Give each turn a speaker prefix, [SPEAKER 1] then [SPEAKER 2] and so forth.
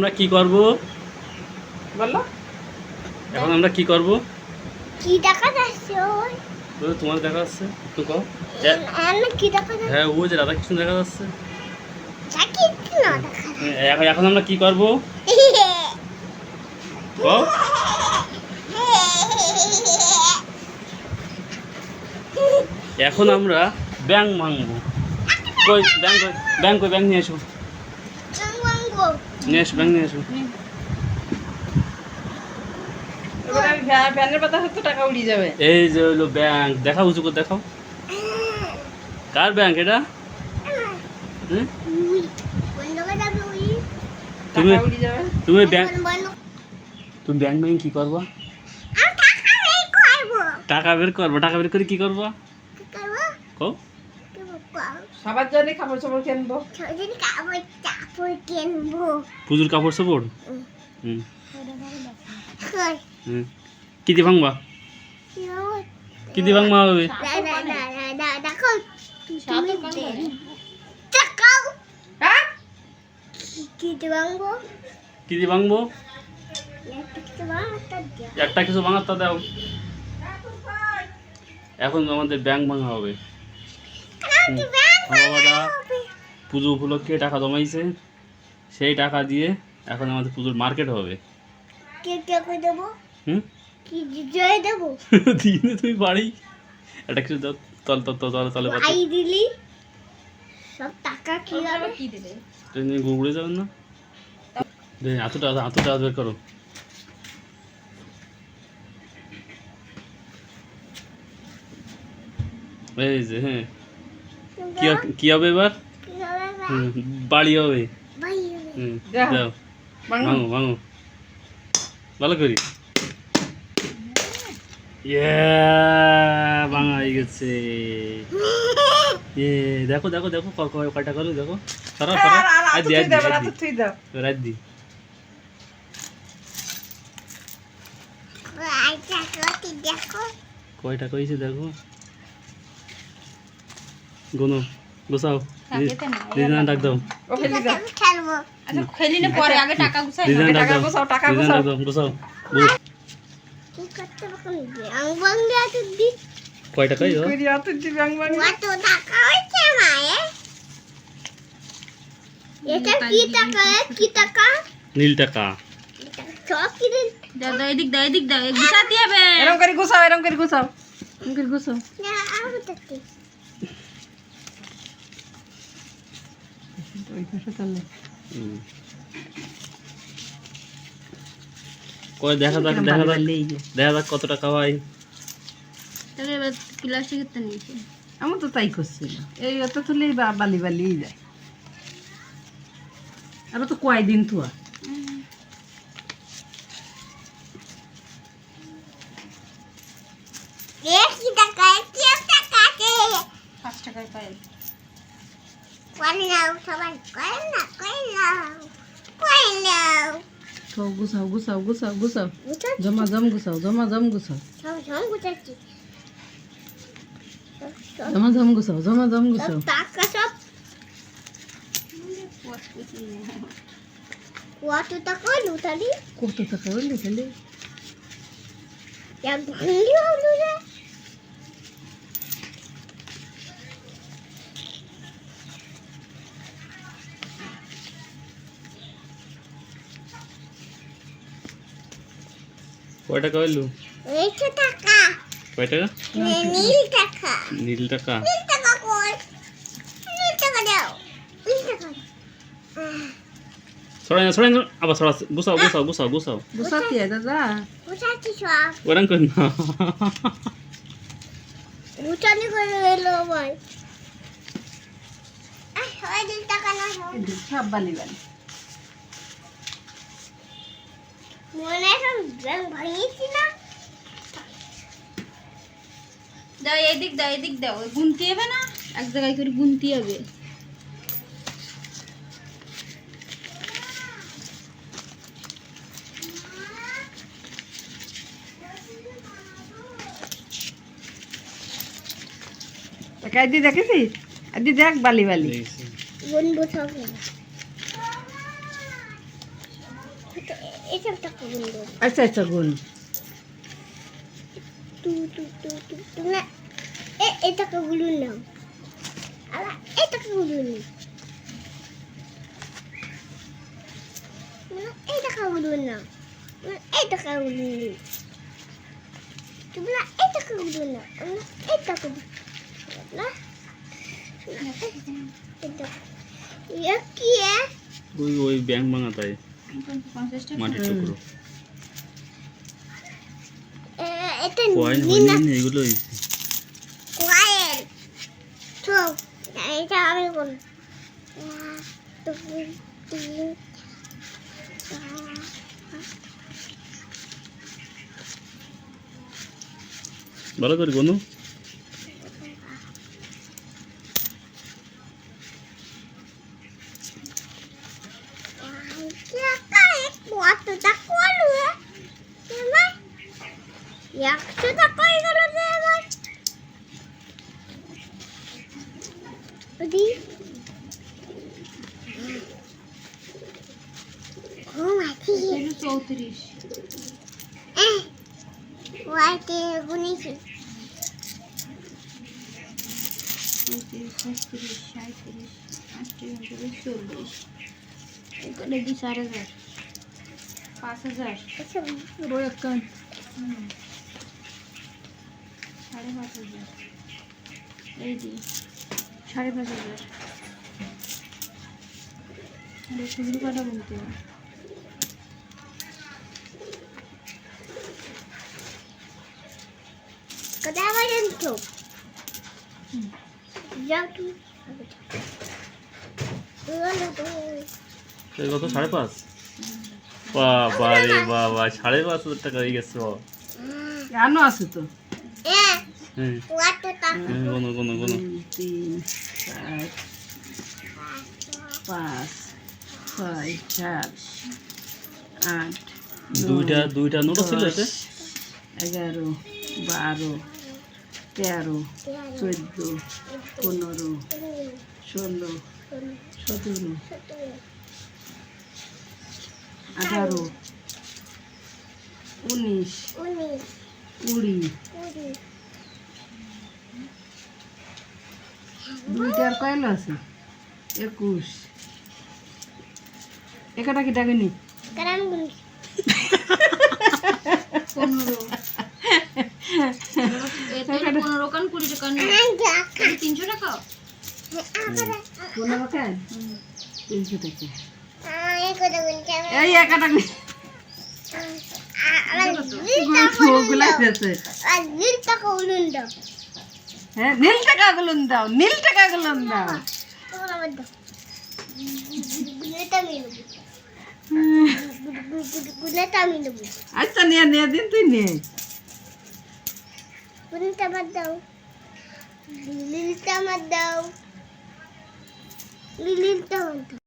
[SPEAKER 1] আমরা কি করব?
[SPEAKER 2] বলো।
[SPEAKER 1] এখন আমরা কি করব?
[SPEAKER 3] কি দেখা যাচ্ছে ওই?
[SPEAKER 1] বলো, তোমার দেখা যাচ্ছে একটু কও।
[SPEAKER 3] কি দেখা যাচ্ছে?
[SPEAKER 1] হ্যাঁ ও যে রাধাকৃষ্ণ দেখা যাচ্ছে।
[SPEAKER 3] তা কি না দেখা
[SPEAKER 1] হ্যাঁ, এখন এখন আমরা কি করব? এখন আমরা ব্যাংক ভাঙবো। কই ব্যাং ব্যাংক ব্যাং কই ব্যাং নিয়ে এসো। নিয়ে এসো ব্যাং নিয়ে
[SPEAKER 2] হয়তো টাকা উড়িয়ে যাবে।
[SPEAKER 1] এই যে হলো ব্যাংক দেখাও উঁচু করে দেখাও। কার ব্যাংক এটা? তুমি
[SPEAKER 2] টাকা উড়িয়ে যাবে।
[SPEAKER 1] তুমি ব্যাংক তুমি ব্যাংক ব্যাংক কি করবা? টাকা বের করব টাকা বের করে কি করবা?
[SPEAKER 2] সবার জন্য খাবার চাবার কিনবো
[SPEAKER 3] কিনবো।
[SPEAKER 1] পুজোর কাপড় সাপড়
[SPEAKER 3] হুম।
[SPEAKER 1] হুম। হুম। কি দিয়ে ভাঙবা? কি দিয়ে ভাঙবা হবে
[SPEAKER 2] হ্যাঁ?
[SPEAKER 3] কি
[SPEAKER 1] দিয়ে ভাঙবো?
[SPEAKER 3] একটা কিছু দিয়া।
[SPEAKER 1] তা দাও। এখন আমাদের ব্যাংক ভাঙা হবে। পুজো উপলক্ষে টাকা জমাইছে। সেই টাকা দিয়ে এখন আমাদের পুজোর মার্কেট হবে।
[SPEAKER 3] কে কে করে দেবো?
[SPEAKER 1] হুম?
[SPEAKER 3] কি জয় দেবো?
[SPEAKER 1] দিনে তুমি বাড়ি। একটা কিছু দাও তল তল তল তলে তলে
[SPEAKER 3] আই দিলি? সব টাকা কি হবে?
[SPEAKER 2] কি দেবে
[SPEAKER 1] ট্রেনে গুড়ে যাবেন না? দে হাতুটা হাতুটা বের করো। এই যে হ্যাঁ। কি হবে এবার? বাড়ি হবে।
[SPEAKER 2] যাও। ভাঙো।
[SPEAKER 1] ভাঙো ভালো করি। ইয়ে ভাঙা হয়ে গেছে। এ দেখো দেখো দেখো কয়টা করো দেখো। সরা সরা।
[SPEAKER 2] আর- আর
[SPEAKER 1] দি। রাত দি। কয়টা কইছে দেখো। গুনো। গোসাও দিদিনা ডাক দাও।
[SPEAKER 4] আচ্ছা খেলি না পরে আগে টাকা
[SPEAKER 2] গোছাও।
[SPEAKER 3] দিয়ে তো?
[SPEAKER 2] করি হাতে দি ব্যাং ব্যাং।
[SPEAKER 3] কত টাকা হয়েছে মায়ে এটা কি টাকা কি টাকা?
[SPEAKER 1] নীল টাকা।
[SPEAKER 3] সব কি রে?
[SPEAKER 4] দাও দাও এদিক দাও এদিক দাও গুছাতে হবে
[SPEAKER 2] এরম করে গুছাও এরম করে গুছাও। এরম করে গুছাও।
[SPEAKER 3] না, আরও
[SPEAKER 2] ওই পাশে তাহলে
[SPEAKER 1] কয় দেখা যাক দেখা যাক দেখা যাক কত টাকা হয়
[SPEAKER 4] তাহলে এবার প্লাস্টিকের তো নিয়েছি
[SPEAKER 2] আমার তো তাই করছিল এই অত তুলেই বা বালি বালিই যায়। আর তো কয়দিন গুছাও গুছাও গুছাও গুছাও। জমা জম গুছাও জমা জম গুছাও। জমা জম গুছাও জমা জম গুছাও।
[SPEAKER 3] কত টাকা লুটালি
[SPEAKER 2] কত টাকা হইলে
[SPEAKER 1] কয় টাকা হইল
[SPEAKER 3] এইটা টাকা।
[SPEAKER 1] কয় টাকা
[SPEAKER 3] নীল টাকা।
[SPEAKER 1] নীল টাকা।
[SPEAKER 3] নীল টাকা কই? নীল টাকা দাও। নীল টাকা।
[SPEAKER 1] ছড়াই না ছড়াই না। আবার ছড়া গুছাও গুছাও গুছাও গুছাও।
[SPEAKER 2] গুছাতে দাদা।
[SPEAKER 3] বুঝাচ্ছি সব।
[SPEAKER 1] ওরাং কর না।
[SPEAKER 3] বুঝানি করে এলো ভাই আহ সবাই নীল টাকা না সব
[SPEAKER 2] বালি বালি।
[SPEAKER 3] মনে ভাঙিয়েছি না।
[SPEAKER 4] দাও এদিক দাও এদিক দাও গুনতে হবে না? এক জায়গায় করে গুনতে হবে।
[SPEAKER 2] কাইদি দেখেছিস? আদি দেখ বালি বালি।
[SPEAKER 3] বন্ধু সব
[SPEAKER 2] Asa sa
[SPEAKER 3] gun. Tu tu tu tu. Tuna. Eh, ito ka gulun. Ala, ito ka gulun. Tuna, ito ka gulun lang. Tuna, ito ka gulun. Tuna, ito ka gulun lang. Tuna, ito ka gulun.
[SPEAKER 1] Tuna, ito ka gulun. Yucky
[SPEAKER 4] eh. Uy.
[SPEAKER 1] মাটির টুকরো।
[SPEAKER 3] এটা
[SPEAKER 1] coin হয়নি এগুলোই
[SPEAKER 3] coin তো এটা আমি কোন
[SPEAKER 1] ভালো করে কোনো
[SPEAKER 3] কতটা করবে একশো টাকা গেল যে আমার ওদি ঘুমাচ্ছি
[SPEAKER 4] এগুলো চৌত্রিশ
[SPEAKER 3] ওয়াইতে গুনেছি
[SPEAKER 4] পঁয়ত্রিশ ছত্রিশ সাঁত্রিশ আটত্রিশ উনত্রিশ চল্লিশ এখানে দি চার হাজার পাঁচ হাজার
[SPEAKER 3] এসব
[SPEAKER 2] রোয় একটা
[SPEAKER 4] হুম। সাড়ে পাঁচ হাজার। এই দি সাড়ে পাঁচ হাজার। সেগুলো কটা বলতে
[SPEAKER 3] কোথায়
[SPEAKER 1] কত? সাড়ে পাঁচ? বাবা রে বাবা সাড়ে পাঁচ হাজার টাকা হয়ে গেছে বাবা।
[SPEAKER 2] আনো আছে তো? তিন চার পাঁচ ছয় সাত আট
[SPEAKER 1] দুইটা দুইটা ছিল এতে
[SPEAKER 2] এগারো বারো তেরো চোদ্দ পনেরো ষোলো সতেরো আঠারো উনিশ
[SPEAKER 3] উনিশ
[SPEAKER 2] কুড়ি দুইটার কয়েল আছে? একুশ। একটা কি টাকা নি
[SPEAKER 3] কারণ গুনছি
[SPEAKER 4] পনেরো এতে পনেরো কান কুড়ি টাকা তিনশো টাকা?
[SPEAKER 2] পনেরো কেন? তিনশো টাকা।
[SPEAKER 3] এই
[SPEAKER 2] একটা টাকা হ্যাঁ নীল টাকা গুলো দাও নীল টাকা গুলো দাও। আচ্ছা নিয়ে নিয়ে দিন তুই নিয়ে।
[SPEAKER 3] গুনেটা আমার দাও। নীলটা আমার দাও। নীলটা আমার দাও।